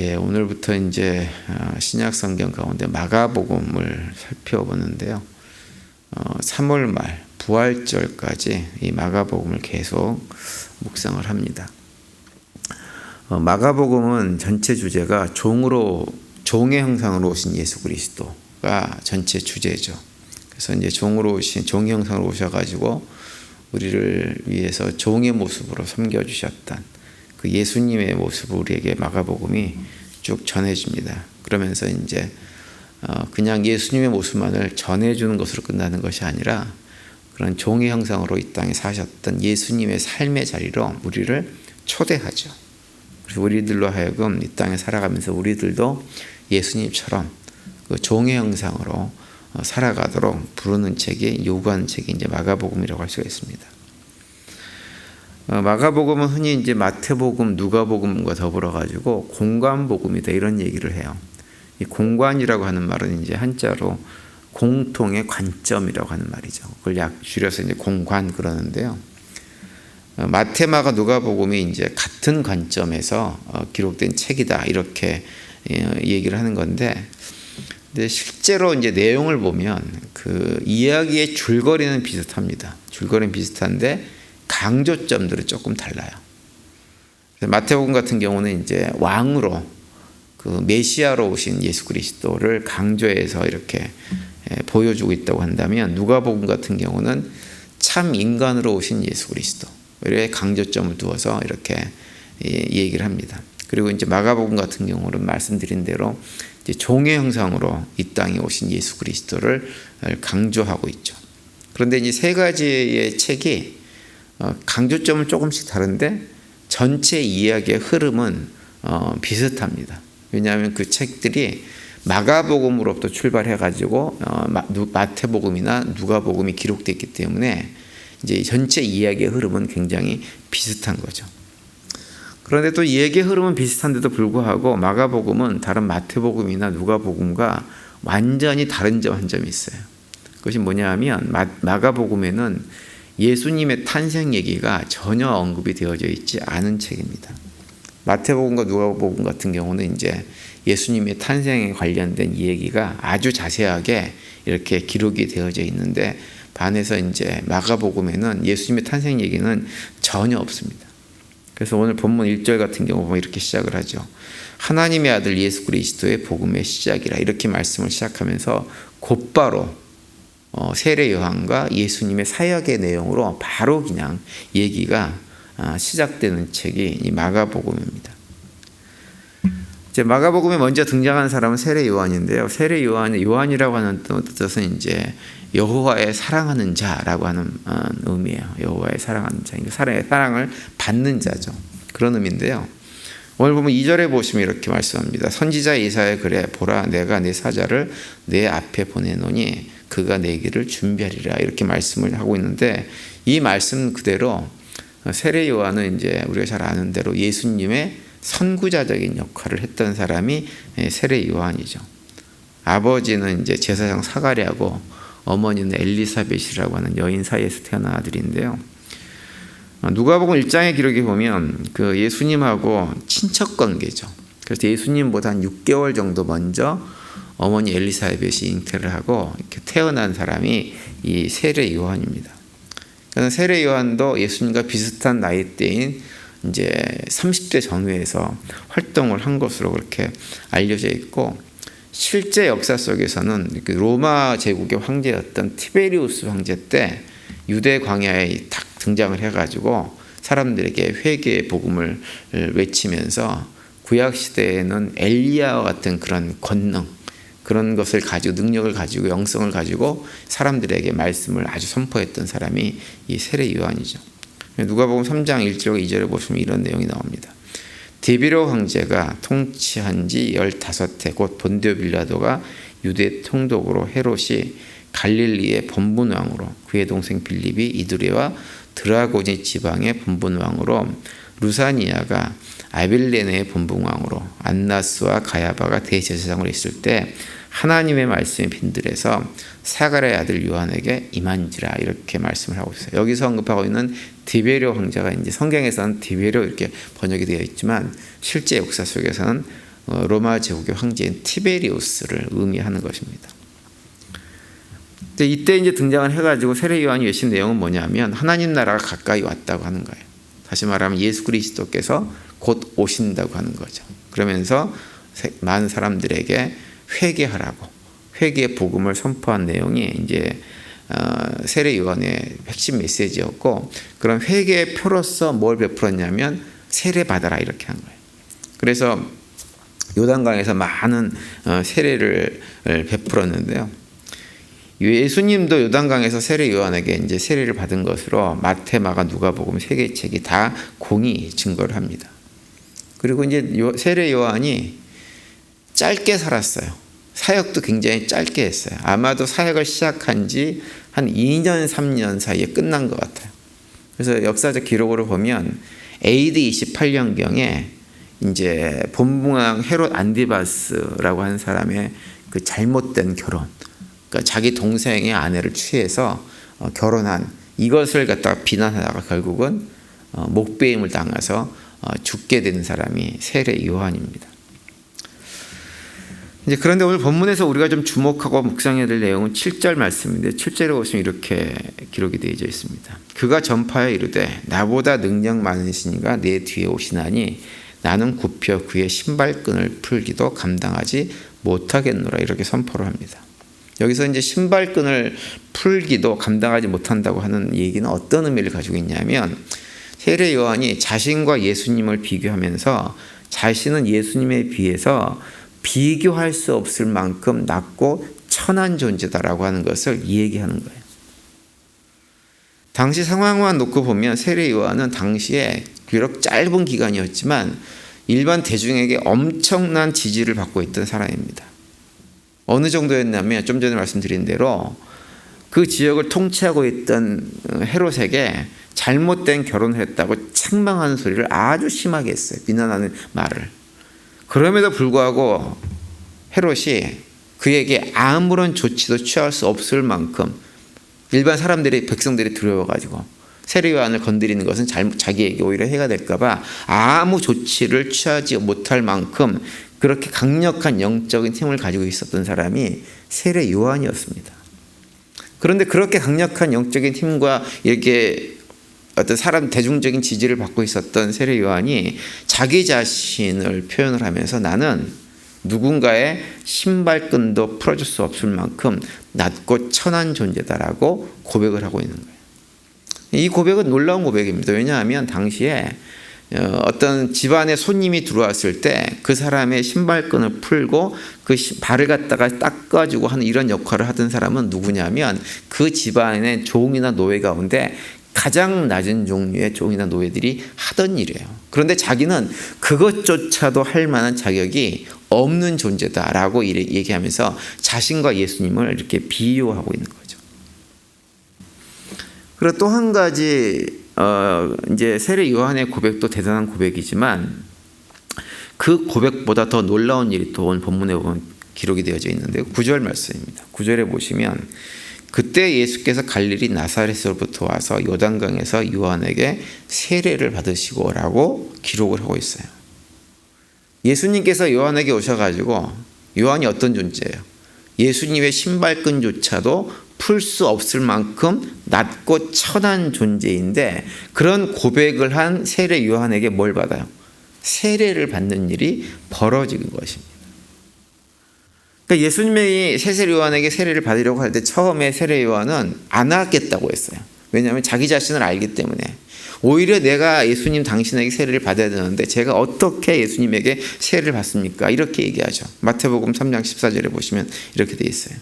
예, 오늘부터 이제 어, 신약 성경 가운데 마가복음을 살펴보는데요. 어, 3월 말 부활절까지 이 마가복음을 계속 묵상을 합니다. 어, 마가복음은 전체 주제가 종으로 종의 형상으로 오신 예수 그리스도가 전체 주제죠. 그래서 이제 종으로 오신 종의 형상으로 오셔가지고 우리를 위해서 종의 모습으로 섬겨 주셨던 그 예수님의 모습을 우리에게 마가복음이 쭉 전해줍니다. 그러면서 이제 어, 그냥 예수님의 모습만을 전해주는 것으로 끝나는 것이 아니라 그런 종의 형상으로 이 땅에 사셨던 예수님의 삶의 자리로 우리를 초대하죠. 그래서 우리들로 하여금 이 땅에 살아가면서 우리들도 예수님처럼 그 종의 형상으로 어, 살아가도록 부르는 책이 요구하는 책이 이제 마가복음이라고 할 수가 있습니다. 어, 마가복음은 흔히 이제 마태복음, 누가복음과 더불어 가지고 공관복음이다 이런 얘기를 해요. 이 공관이라고 하는 말은 이제 한자로 공통의 관점이라고 하는 말이죠. 그걸 약 줄여서 이제 공관 그러는데요. 어, 마테마가 누가복음이 이제 같은 관점에서 어, 기록된 책이다 이렇게 얘기를 하는 건데, 근데 실제로 이제 내용을 보면 그 이야기의 줄거리는 비슷합니다. 줄거리는 비슷한데 강조점들이 조금 달라요. 마태복음 같은 경우는 이제 왕으로 그 메시아로 오신 예수 그리스도를 강조해서 이렇게 예, 보여주고 있다고 한다면 누가복음 같은 경우는 참 인간으로 오신 예수 그리스도 이 강조점을 두어서 이렇게 예, 얘기를 합니다. 그리고 이제 마가복음 같은 경우는 말씀드린 대로 종의 형상으로 이 땅에 오신 예수 그리스도를 강조하고 있죠. 그런데 이제 세 가지의 책이 어, 강조점은 조금씩 다른데 전체 이야기의 흐름은 어, 비슷합니다. 왜냐하면 그 책들이 마가복음으로부터 출발해 가지고 어, 마태복음이나 누가복음이 기록됐기 때문에 이제 전체 이야기의 흐름은 굉장히 비슷한 거죠. 그런데 또 이야기의 흐름은 비슷한데도 불구하고 마가복음은 다른 마태복음이나 누가복음과 완전히 다른 점 한 점이 있어요. 그것이 뭐냐 하면 마가복음에는 예수님의 탄생 얘기가 전혀 언급이 되어져 있지 않은 책입니다. 마태복음과 누가복음 같은 경우는 이제 예수님의 탄생에 관련된 얘기가 아주 자세하게 이렇게 기록이 되어져 있는데 반해서 이제 마가복음에는 예수님의 탄생 얘기는 전혀 없습니다. 그래서 오늘 본문 1절 같은 경우 보면 이렇게 시작을 하죠. 하나님의 아들 예수 그리스도의 복음의 시작이라 이렇게 말씀을 시작하면서 곧바로 어, 세례 요한과 예수님의 사역의 내용으로 바로 그냥 얘기가 아, 시작되는 책이 이 마가복음입니다. 이제 마가복음에 먼저 등장하는 사람은 세례 요한인데요. 세례 요한 요한이라고 하는 뜻은 이제 여호와의 사랑하는 자라고 하는 어, 의미예요. 여호와의 사랑하는 자, 사랑의 사랑을 받는 자죠. 그런 의미인데요. 오늘 보면 2절에 보시면 이렇게 말씀합니다. 선지자 이사야 그래 보라 내가 내 사자를 내 앞에 보내노니 그가 내 길을 준비하리라 이렇게 말씀을 하고 있는데 이 말씀 그대로 세례 요한은 이제 우리가 잘 아는 대로 예수님의 선구자적인 역할을 했던 사람이 세례 요한이죠. 아버지는 이제 제사장 사가랴고 어머니는 엘리사벳이라고 하는 여인 사이에서 태어난 아들인데요. 누가복음 1장의 기록에 보면 그 예수님하고 친척 관계죠. 그래서 예수님보다 한 6개월 정도 먼저 어머니 엘리사벳이 잉태를 하고 이렇게 태어난 사람이 이 세례 요한입니다. 그래서 세례 요한도 예수님과 비슷한 나이대인 이제 30대 전후에서 활동을 한 것으로 그렇게 알려져 있고 실제 역사 속에서는 로마 제국의 황제였던 티베리우스 황제 때 유대 광야에 딱 등장을 해가지고 사람들에게 회개의 복음을 외치면서 구약 시대에는 엘리야와 같은 그런 권능 그런 것을 가지고 능력을 가지고 영성을 가지고 사람들에게 말씀을 아주 선포했던 사람이 이 세례 요한이죠. 누가복음 3장 1절 2절에 보시면 이런 내용이 나옵니다. 디비로 황제가 통치한 지 15해 곧 본디오 빌라도가 유대 통독으로 헤롯이 갈릴리의 본분 왕으로 그의 동생 빌립이 이두레와 드라고니 지방의 본분 왕으로 루사니아가 아빌레네의 본분 왕으로 안나스와 가야바가 대제사장으로 있을 때 하나님의 말씀에 빈들에서 사가랴의 아들 요한에게 임한지라 이렇게 말씀을 하고 있어요. 여기서 언급하고 있는 디베리오 황제가 이제 성경에서는 디베리오 이렇게 번역이 되어 있지만 실제 역사 속에서는 어, 로마 제국의 황제인 티베리우스를 의미하는 것입니다. 이때 이제 등장을 해가지고 세례 요한이 외친 내용은 뭐냐면 하나님 나라가 가까이 왔다고 하는 거예요. 다시 말하면 예수 그리스도께서 곧 오신다고 하는 거죠. 그러면서 많은 사람들에게 회개하라고 회개의 복음을 선포한 내용이 이제 어, 세례 요한의 핵심 메시지였고 그런 회개의 표로서 뭘 베풀었냐면 세례 받아라 이렇게 한 거예요. 그래서 요단강에서 많은 어, 세례를 베풀었는데요. 예수님도 요단강에서 세례 요한에게 이제 세례를 받은 것으로 마태, 마가, 누가복음 세개 책이 다 공이 증거를 합니다. 그리고 이제 세례 요한이 짧게 살았어요. 사역도 굉장히 짧게 했어요. 아마도 사역을 시작한 지 한 2년, 3년 사이에 끝난 것 같아요. 그래서 역사적 기록으로 보면 AD 28년경에 이제 본붕왕 헤롯 안디바스라고 하는 사람의 그 잘못된 결혼, 그러니까 자기 동생의 아내를 취해서 어, 결혼한 이것을 갖다가 비난하다가 결국은 어, 목배임을 당해서 어, 죽게 된 사람이 세례 요한입니다. 이제 그런데 오늘 본문에서 우리가 좀 주목하고 묵상해야 될 내용은 7절 말씀인데 7절에 보시면 이렇게 기록이 되어 있습니다. 그가 전파하여 이르되 나보다 능력 많으시니가 내 뒤에 오시나니 나는 굽혀 그의 신발끈을 풀기도 감당하지 못하겠노라 이렇게 선포를 합니다. 여기서 이제 신발끈을 풀기도 감당하지 못한다고 하는 얘기는 어떤 의미를 가지고 있냐면 세례 요한이 자신과 예수님을 비교하면서 자신은 예수님에 비해서 비교할 수 없을 만큼 낮고 천한 존재다라고 하는 것을 얘기하는 거예요. 당시 상황만 놓고 보면 세례 요한은 당시에 비록 짧은 기간이었지만 일반 대중에게 엄청난 지지를 받고 있던 사람입니다. 어느 정도였냐면 좀 전에 말씀드린 대로 그 지역을 통치하고 있던 헤롯에게 잘못된 결혼을 했다고 책망하는 소리를 아주 심하게 했어요. 비난하는 말을. 그럼에도 불구하고 헤롯이 그에게 아무런 조치도 취할 수 없을 만큼 일반 사람들이 백성들이 두려워가지고 세례 요한을 건드리는 것은 자기에게 오히려 해가 될까봐 아무 조치를 취하지 못할 만큼 그렇게 강력한 영적인 힘을 가지고 있었던 사람이 세례 요한이었습니다. 그런데 그렇게 강력한 영적인 힘과 이렇게 어떤 사람 대중적인 지지를 받고 있었던 세례 요한이 자기 자신을 표현을 하면서 나는 누군가의 신발끈도 풀어줄 수 없을 만큼 낮고 천한 존재다라고 고백을 하고 있는 거예요. 이 고백은 놀라운 고백입니다. 왜냐하면 당시에 어, 어떤 집안에 손님이 들어왔을 때 그 사람의 신발끈을 풀고 그 발을 갖다가 닦아주고 하는 이런 역할을 하던 사람은 누구냐면 그 집안의 종이나 노예 가운데 가장 낮은 종류의 종이나 노예들이 하던 일이에요. 그런데 자기는 그것조차도 할 만한 자격이 없는 존재다라고 얘기하면서 자신과 예수님을 이렇게 비유하고 있는 거죠. 그리고 또 한 가지 어 이제 세례 요한의 고백도 대단한 고백이지만 그 고백보다 더 놀라운 일이 또 오늘 본문에 보면 기록이 되어져 있는데 9절 말씀입니다. 9절에 보시면 그때 예수께서 갈릴리 나사렛으로부터 와서 요단강에서 요한에게 세례를 받으시고 라고 기록을 하고 있어요. 예수님께서 요한에게 오셔가지고 요한이 어떤 존재예요? 예수님의 신발끈조차도 풀 수 없을 만큼 낮고 천한 존재인데 그런 고백을 한 세례 요한에게 뭘 받아요? 세례를 받는 일이 벌어지는 것입니다. 그러니까 예수님이 세례 요한에게 세례를 받으려고 할 때 처음에 세례 요한은 안 하겠다고 했어요. 왜냐하면 자기 자신을 알기 때문에 오히려 내가 예수님 당신에게 세례를 받아야 되는데 제가 어떻게 예수님에게 세례를 받습니까? 이렇게 얘기하죠. 마태복음 3장 14절에 보시면 이렇게 돼 있어요.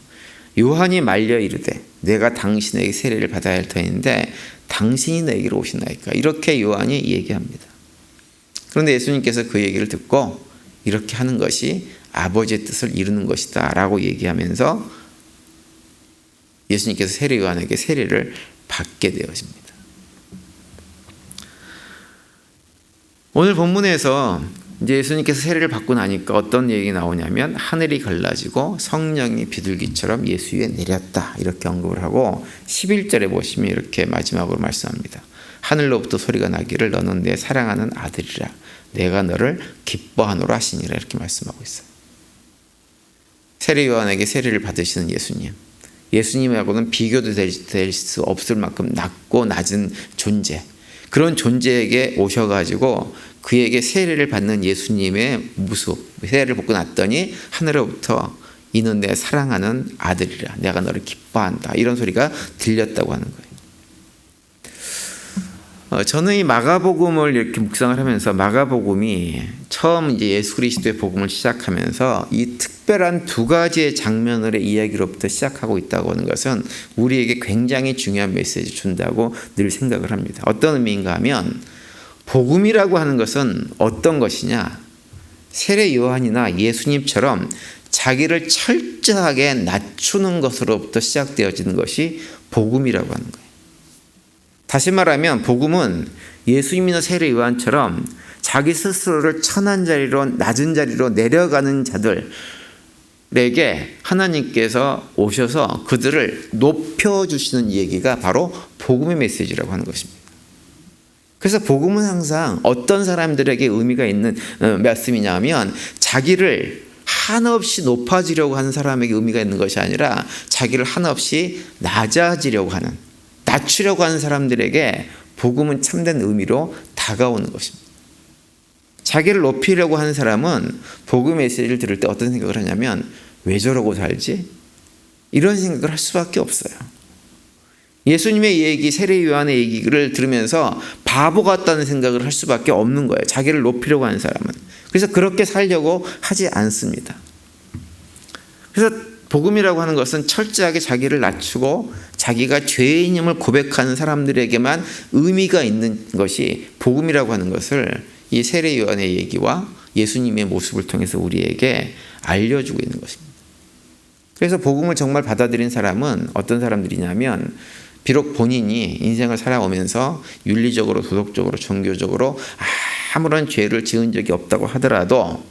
요한이 말려 이르되 내가 당신에게 세례를 받아야 할 터인데 당신이 내게로 오시나이까 이렇게 요한이 얘기합니다. 그런데 예수님께서 그 얘기를 듣고 이렇게 하는 것이 아버지의 뜻을 이루는 것이다 라고 얘기하면서 예수님께서 세례 요한에게 세례를 받게 되어집니다. 오늘 본문에서 이제 예수님께서 세례를 받고 나니까 어떤 얘기 나오냐면 하늘이 갈라지고 성령이 비둘기처럼 예수 위에 내렸다 이렇게 언급을 하고 11절에 보시면 이렇게 마지막으로 말씀합니다. 하늘로부터 소리가 나기를 너는 내 사랑하는 아들이라 내가 너를 기뻐하노라 하시니라 이렇게 말씀하고 있어요. 세례 요한에게 세례를 받으시는 예수님. 예수님하고는 비교도 될 수 없을 만큼 낮고 낮은 존재. 그런 존재에게 오셔가지고 그에게 세례를 받는 예수님의 모습, 세례를 받고 났더니 하늘로부터 이는 내 사랑하는 아들이라. 내가 너를 기뻐한다. 이런 소리가 들렸다고 하는 거예요. 어, 저는 이 마가복음을 이렇게 묵상을 하면서 마가복음이 처음 이제 예수 그리스도의 복음을 시작하면서 이 특별한 두 가지의 장면의 이야기로부터 시작하고 있다고 하는 것은 우리에게 굉장히 중요한 메시지 준다고 늘 생각을 합니다. 어떤 의미인가 하면 복음이라고 하는 것은 어떤 것이냐? 세례 요한이나 예수님처럼 자기를 철저하게 낮추는 것으로부터 시작되어지는 것이 복음이라고 하는 거예요. 다시 말하면 복음은 예수님이나 세례 요한처럼 자기 스스로를 천한 자리로 낮은 자리로 내려가는 자들에게 하나님께서 오셔서 그들을 높여 주시는 얘기가 바로 복음의 메시지라고 하는 것입니다. 그래서 복음은 항상 어떤 사람들에게 의미가 있는 어, 말씀이냐면 자기를 한없이 높아지려고 하는 사람에게 의미가 있는 것이 아니라 자기를 한없이 낮아지려고 하는 낮추려고 하는 사람들에게 복음은 참된 의미로 다가오는 것입니다. 자기를 높이려고 하는 사람은 복음 메시지를 들을 때 어떤 생각을 하냐면 왜 저러고 살지? 이런 생각을 할 수밖에 없어요. 예수님의 얘기, 세례 요한의 얘기를 들으면서 바보 같다는 생각을 할 수밖에 없는 거예요. 자기를 높이려고 하는 사람은. 그래서 그렇게 살려고 하지 않습니다. 그래서 복음이라고 하는 것은 철저하게 자기를 낮추고 자기가 죄인임을 고백하는 사람들에게만 의미가 있는 것이 복음이라고 하는 것을 이 세례 요한의 얘기와 예수님의 모습을 통해서 우리에게 알려주고 있는 것입니다. 그래서 복음을 정말 받아들인 사람은 어떤 사람들이냐면 비록 본인이 인생을 살아오면서 윤리적으로, 도덕적으로, 종교적으로 아무런 죄를 지은 적이 없다고 하더라도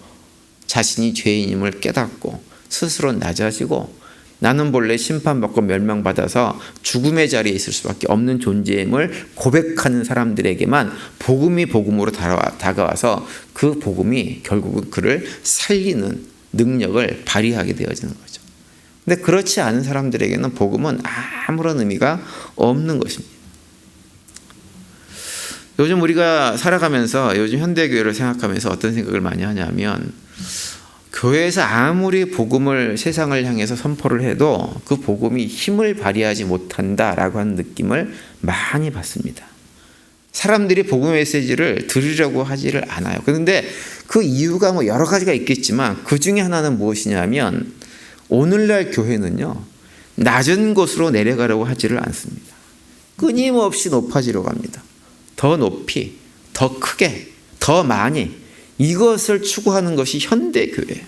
자신이 죄인임을 깨닫고 스스로 낮아지고 나는 본래 심판받고 멸망받아서 죽음의 자리에 있을 수밖에 없는 존재임을 고백하는 사람들에게만 복음이 복음으로 다가와서 그 복음이 결국은 그를 살리는 능력을 발휘하게 되어지는 거죠. 근데 그렇지 않은 사람들에게는 복음은 아무런 의미가 없는 것입니다. 요즘 우리가 살아가면서 요즘 현대 교회를 생각하면서 어떤 생각을 많이 하냐면 교회에서 아무리 복음을 세상을 향해서 선포를 해도 그 복음이 힘을 발휘하지 못한다라고 하는 느낌을 많이 받습니다. 사람들이 복음 메시지를 들으려고 하지를 않아요. 그런데 그 이유가 뭐 여러 가지가 있겠지만 그 중에 하나는 무엇이냐면 오늘날 교회는요, 낮은 곳으로 내려가려고 하지를 않습니다. 끊임없이 높아지려고 합니다. 더 높이, 더 크게, 더 많이 이것을 추구하는 것이 현대교회예요.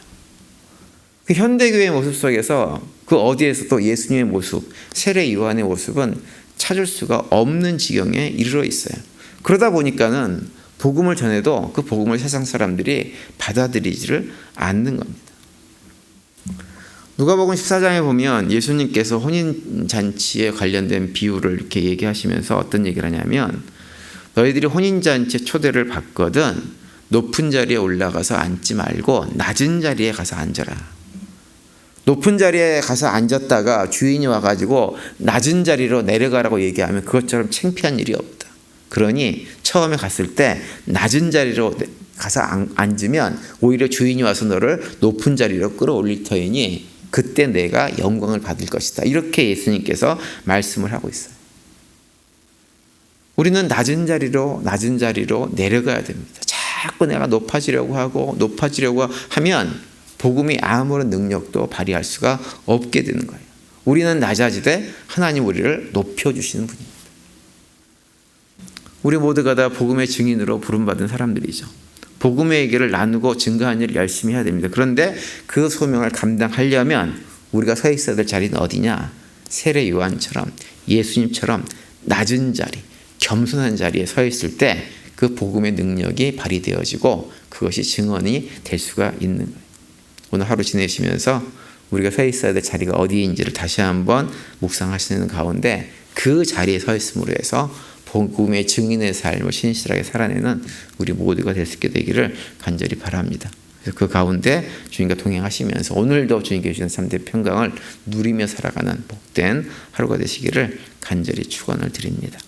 그 현대교회의 모습 속에서 그 어디에서도 예수님의 모습, 세례 요한의 모습은 찾을 수가 없는 지경에 이르러 있어요. 그러다 보니까는 복음을 전해도 그 복음을 세상 사람들이 받아들이지를 않는 겁니다. 누가복음 14장에 보면 예수님께서 혼인 잔치에 관련된 비유를 이렇게 얘기하시면서 어떤 얘기를 하냐면 너희들이 혼인 잔치에 초대를 받거든 높은 자리에 올라가서 앉지 말고 낮은 자리에 가서 앉아라. 높은 자리에 가서 앉았다가 주인이 와가지고 낮은 자리로 내려가라고 얘기하면 그것처럼 창피한 일이 없다. 그러니 처음에 갔을 때 낮은 자리로 가서 앉으면 오히려 주인이 와서 너를 높은 자리로 끌어올릴 터이니 그때 내가 영광을 받을 것이다. 이렇게 예수님께서 말씀을 하고 있어요. 우리는 낮은 자리로 낮은 자리로 내려가야 됩니다. 자꾸 내가 높아지려고 하고 높아지려고 하면 복음이 아무런 능력도 발휘할 수가 없게 되는 거예요. 우리는 낮아지되 하나님 우리를 높여 주시는 분입니다. 우리 모두가 다 복음의 증인으로 부름받은 사람들이죠. 복음의 얘기를 나누고 증거하는 일을 열심히 해야 됩니다. 그런데 그 소명을 감당하려면 우리가 서 있어야 될 자리는 어디냐? 세례 요한처럼 예수님처럼 낮은 자리, 겸손한 자리에 서 있을 때 그 복음의 능력이 발휘되어지고 그것이 증언이 될 수가 있는 거예요. 오늘 하루 지내시면서 우리가 서 있어야 될 자리가 어디인지를 다시 한번 묵상하시는 가운데 그 자리에 서 있음으로 해서 복음의 증인의 삶을 신실하게 살아내는 우리 모두가 될 수 있게 되기를 간절히 바랍니다. 그래서 그 가운데 주님과 동행하시면서 오늘도 주님께 주신 3대 평강을 누리며 살아가는 복된 하루가 되시기를 간절히 축원을 드립니다.